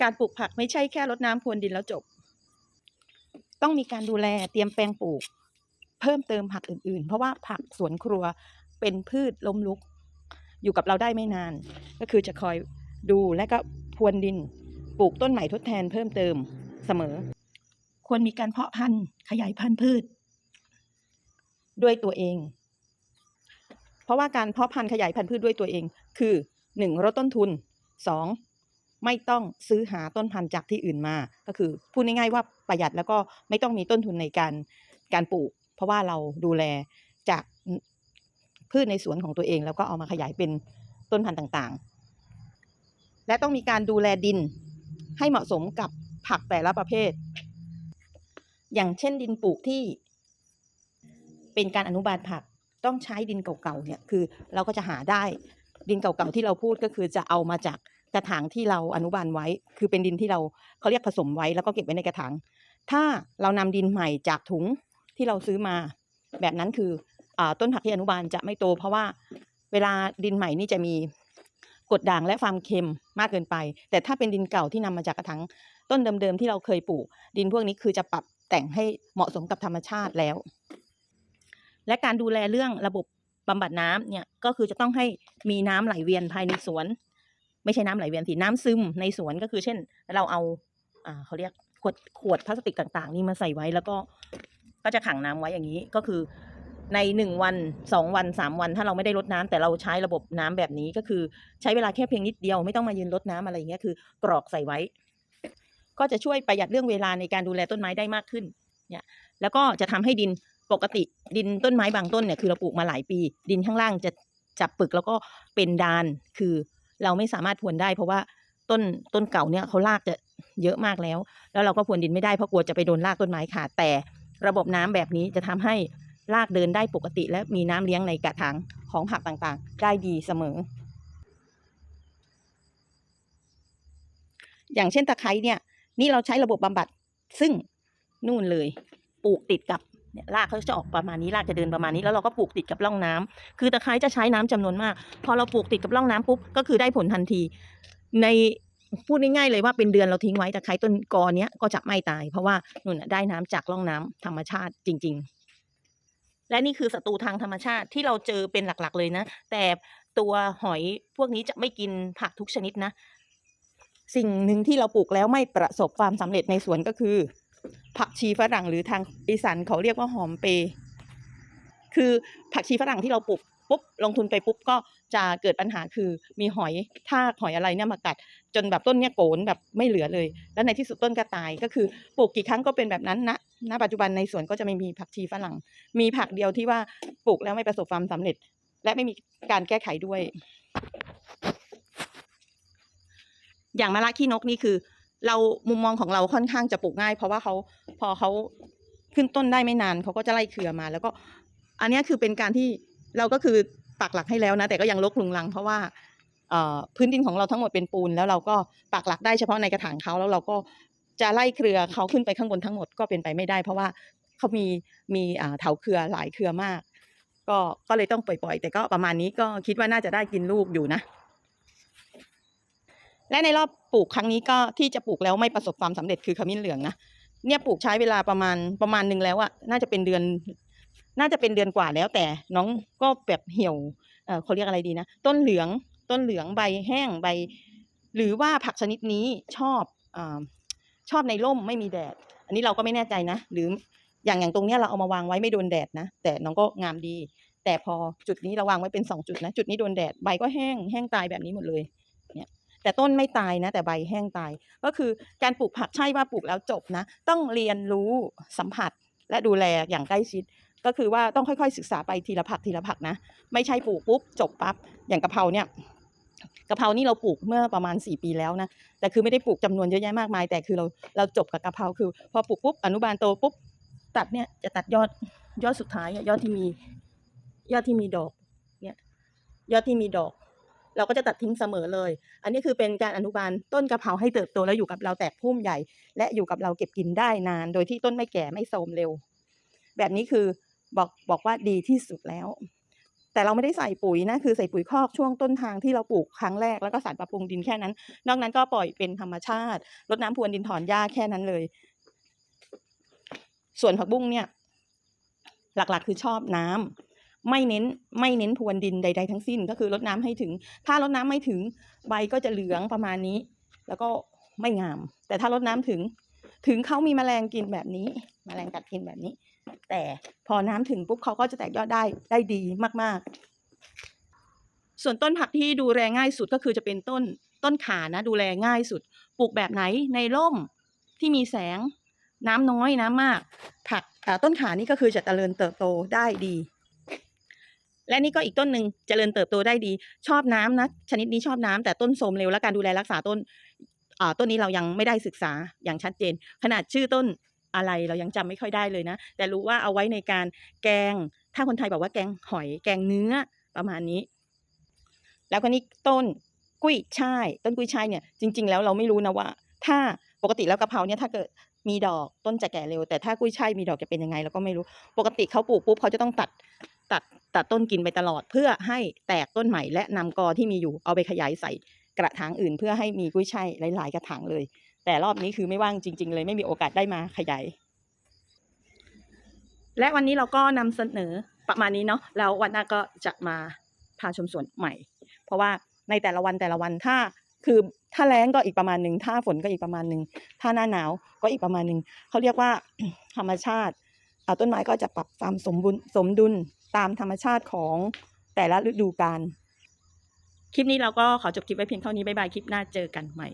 การปลูกผักไม่ใช่แค่รดน้ำพรวนดินแล้วจบ ต้องมีการดูแลเตรียมแปลงปลูก เพิ่มเติมผักอื่น ๆ เพราะว่าผักสวนครัวเป็นพืชล้มลุก อยู่กับเราได้ไม่นาน ก็คือจะคอยดูและก็พรวนดิน ปลูกต้นใหม่ทดแทนเพิ่มเติมเสมอ ควรมีการเพาะพันธุ์ขยายพันธุ์พืช ด้วยตัวเอง เพราะว่าการเพาะพันธุ์ขยายพันธุ์พืชด้วยตัวเอง คือหนึ่งลดต้นทุนสอง ไม่ต้องซื้อหาต้นพันธุ์จากที่อื่นมา ก็คือพูดง่ายๆว่าประหยัดแล้วก็ไม่ต้องมีต้นทุนในการการปลูก เพราะว่าเราดูแลจากพืชในสวนของตัวเอง แล้วก็เอามาขยายเป็นต้นพันธุ์ต่างๆ และต้องมีการดูแลดินให้เหมาะสมกับผักแต่ละประเภท อย่างเช่นดินปลูกที่ เป็นการอนุบาลผักต้องใช้ดินเก่าๆเนี่ยคือเราก็จะหาได้ดินเก่าๆที่เราพูดก็คือจะเอามาจาก กระถางที่เราอนุบาลไว้ คือเป็นดินที่เราเขาเรียกผสมไว้แล้วก็เก็บไว้ในกระถาง ถ้าเรานำดินใหม่จากถุงที่เราซื้อมา แบบนั้นคืออต้นผักที่อนุบาลจะไม่โต เพราะว่าเวลาดินใหม่นี่จะมีกรดด่างและความเค็มมากเกินไป แต่ถ้าเป็นดินเก่าที่นำมาจากกระถางต้นเดิมๆที่เราเคยปลูก ดินพวกนี้คือจะปรับแต่งให้เหมาะสมกับธรรมชาติแล้ว และการดูแลเรื่องระบบบำบัดน้ำเนี่ยก็คือจะต้องให้มีน้ำไหลเวียนภายในสวน ไม่ใช่น้ำไหลเวียนสิน้ำซึมในสวนก็คือเช่น เราเอาอ่าเขาเรียกขวดขวดพลาสติกต่าง ๆ นี่มาใส่ไว้แล้วก็ก็จะขังน้ำไว้อย่างนี้ก็คือในหนึ่งวันสองวันสามวัน ถ้าเราไม่ได้รดน้ำแต่เราใช้ระบบน้ำแบบนี้ก็คือใช้เวลาแค่เพียงนิดเดียวไม่ต้องมายืนรดน้ำอะไรอย่างเงี้ยคือ กรอกใส่ไว้ ก็จะช่วยประหยัดเรื่องเวลาในการดูแลต้นไม้ได้มากขึ้นเนี่ยแล้วก็จะทำให้ดินปกติดินต้นไม้บางต้นเนี่ยคือเราปลูกมาหลายปี ดินข้างล่างจะจับปึกแล้วก็เป็นดานคือ เราไม่สามารถพรวนได้ เพราะว่าต้นต้นเก่าเนี่ยเขารากจะเยอะมากแล้ว แล้วเราก็พรวนดินไม่ได้เพราะกลัวจะไปโดนรากต้นไม้ขาดแต่ระบบน้ำแบบนี้จะทำให้รากเดินได้ปกติ และมีน้ำเลี้ยงในกระถางของผักต่างๆ ได้ดีเสมอ อย่างเช่นตะไคร้เนี่ย นี่เราใช้ระบบบำบัดซึ่งนู่นเลยปลูกติดกับ เนี่ยรากเขาจะออกประมาณนี้รากจะเดินประมาณนี้แล้วเราก็ปลูกติดกับร่องน้ำคือตะไคร้จะใช้น้ำจำนวนมาก พอเราปลูกติดกับร่องน้ำปุ๊บก็คือได้ผลทันที ในพูดง่ายๆเลยว่าเป็นเดือนเราทิ้งไว้ตะไคร้ต้นกอเนี้ยก็จะไม่ตาย เพราะว่านู่นได้น้ำจากร่องน้ำธรรมชาติจริง ๆ และนี่คือศัตรูทางธรรมชาติที่เราเจอเป็นหลักๆเลยนะ แต่ตัวหอยพวกนี้จะไม่กินผักทุกชนิดนะ สิ่งหนึ่งที่เราปลูกแล้วไม่ประสบความสำเร็จในสวนก็คือ ผักชีฝรั่งหรือทางอีสานเขาเรียกว่าหอมเปรย์คือผักชีฝรั่งที่เราปลูกปุ๊บลงทุนไปปุ๊บก็จะเกิดปัญหาคือมีหอยทากหอยอะไรเนี่ยมากัด จนแบบต้นเนี่ยโกนแบบไม่เหลือเลย แล้วในที่สุดต้นก็ตายก็คือปลูกกี่ครั้งก็เป็นแบบนั้นนะณปัจจุบันในสวนก็จะไม่มีผักชีฝรั่ง มีผักเดียวที่ว่าปลูกแล้วไม่ประสบความสำเร็จ และไม่มีการแก้ไขด้วย อย่างมะระขี้นกนี่คือ เรามุมมองของเราค่อนข้างจะปลูกง่าย เพราะว่าเขา พอเขาขึ้นต้นได้ไม่นานเขาก็จะไล่เครือมา แล้วก็อันนี้คือเป็นการที่เราก็คือปักหลักให้แล้วนะ แต่ก็ยังลกลุงลัง เพราะว่าพื้นดินของเราทั้งหมดเป็นปูน แล้วเราก็ปักหลักได้เฉพาะในกระถางเขาแล้วเราก็จะไล่เครือเขาขึ้นไปข้างบนทั้งหมดก็เป็นไปไม่ได้ เพราะว่าเขามีมีเถาเครือหลายเครือมาก ก็ก็เลยต้องปล่อยๆ แต่ก็ประมาณนี้ก็คิดว่าน่าจะได้กินลูกอยู่นะ และในรอบปลูกครั้งนี้ก็ที่จะปลูกแล้วไม่ประสบความสำเร็จคือขมิ้นเหลืองนะ เนี่ยปลูกใช้เวลาประมาณประมาณหนึ่งแล้วอะน่าจะเป็นเดือน น่าจะเป็นเดือนกว่าแล้ว แต่น้องก็แบบเหี่ยวเออเขาเรียกอะไรดีนะต้นเหลืองต้นเหลืองใบแห้งใบ หรือว่าผักชนิดนี้ชอบอาชอบในร่มไม่มีแดด อันนี้เราก็ไม่แน่ใจนะ หรืออย่างอย่างตรงเนี้ยเราเอามาวางไว้ไม่โดนแดดนะ แต่น้องก็งามดี แต่พอจุดนี้เราวางไว้เป็นสองจุดนะ จุดนี้โดนแดดใบก็แห้งแห้งตายแบบนี้หมดเลยเนี่ย แต่ต้นไม่ตายนะ แต่ใบแห้งตาย ก็คือการปลูกผักใช่ว่าปลูกแล้วจบนะ ต้องเรียนรู้สัมผัสและดูแลอย่างใกล้ชิด ก็คือว่าต้องค่อยๆศึกษาไปทีละผักทีละผักนะ ไม่ใช่ปลูกปุ๊บจบปั๊บอย่างกะเพราเนี่ยกะเพรานี่เราปลูกเมื่อประมาณสี่ปีแล้วนะ แต่คือไม่ได้ปลูกจำนวนเยอะแยะมากมาย แต่คือเราเราจบกับกะเพราคือ พอปลูกปุ๊บอนุบาลโตปุ๊บตัดเนี่ยจะตัดยอดยอดสุดท้ายยอดที่มี ยอดที่มีดอกเนี่ยยอดที่มีดอก เราก็จะตัดทิ้งเสมอเลย อันนี้คือเป็นการอนุบาลต้นกะเพราให้เติบโตแล้วอยู่กับเราแตกพุ่มใหญ่ และอยู่กับเราเก็บกินได้นาน โดยที่ต้นไม่แก่ไม่โทรมเร็ว แบบนี้คือบอกบอกว่าดีที่สุดแล้ว แต่เราไม่ได้ใส่ปุ๋ยนะคือใส่ปุ๋ยคอกช่วงต้นทางที่เราปลูกครั้งแรกแล้วก็สารปรับปรุงดินแค่นั้น นอกนั้นก็ปล่อยเป็นธรรมชาติรดน้ำพรวนดินถอนหญ้าแค่นั้นเลย ส่วนผักบุ้งเนี่ย หลักๆ คือชอบน้ำ ไม่เน้นไม่เน้นพรวนดินใด ๆ ทั้งสิ้น ก็คือรดน้ำให้ถึง ถ้ารดน้ำไม่ถึงใบก็จะเหลืองประมาณนี้ แล้วก็ไม่งาม แต่ถ้ารดน้ำถึง ถึงเขามีแมลงกินแบบนี้ แมลงกัดกินแบบนี้ แต่พอน้ำถึงปุ๊บเขาก็จะแตกยอดได้ได้ดีมากๆ ส่วนต้นผักที่ดูแลง่ายสุดก็คือจะเป็นต้นต้นขานะ ดูแลง่ายสุด ปลูกแบบไหนในร่มที่มีแสงน้ำน้อยน้ำมาก ผักต้นขานี่ก็คือจะเจริญเติบโตได้ดี และนี่ก็อีกต้นหนึ่งเจริญเติบโตได้ดี ชอบน้ำนะชนิดนี้ชอบน้ำแต่ต้นโทมเร็วและการดูแลรักษาต้นต้นนี้เรายังไม่ได้ศึกษาอย่างชัดเจน ขนาดชื่อต้นอะไรเรายังจำไม่ค่อยได้เลยนะ แต่รู้ว่าเอาไว้ในการแกง ถ้าคนไทยบอกว่าแกงหอยแกงเนื้อประมาณนี้ แล้วก็นี่ต้นกุ้ยช่าย ต้นกุ้ยช่ายเนี่ยจริง ๆ แล้วเราไม่รู้นะว่า ถ้าปกติแล้วกะเพราเนี่ยถ้าเกิดมีดอกต้นจะแก่เร็ว แต่ถ้ากุ้ยช่ายมีดอกจะเป็นยังไงเราก็ไม่รู้ ปกติเขาปลูกปุ๊บเขาจะต้องตัดตัด ตัดต้นกินไปตลอดเพื่อให้แตกต้นใหม่และนำกอที่มีอยู่เอาไปขยายใส่กระถางอื่น เพื่อให้มีกุ้ยช่ายหลาย ๆ กระถางเลย แต่รอบนี้คือไม่ว่างจริง ๆ เลยไม่มีโอกาสได้มาขยายและวันนี้เราก็นำเสนอประมาณนี้เนาะแล้ววันหน้าก็จะมาพาชมสวนใหม่ เพราะว่าในแต่ละวันแต่ละวันถ้าคือถ้าแล้งก็อีกประมาณหนึ่งถ้าฝนก็อีกประมาณหนึ่งถ้าหน้าหนาวก็อีกประมาณหนึ่งเขาเรียกว่าธรรมชาติ ต้นไม้ก็จะปรับความสมบุญสมดุลตามธรรมชาติของแต่ละฤดูกาลคลิปนี้เราก็ขอจบคลิปไว้เพียงเท่านี้บ๊ายบายคลิปหน้าเจอกันใหม่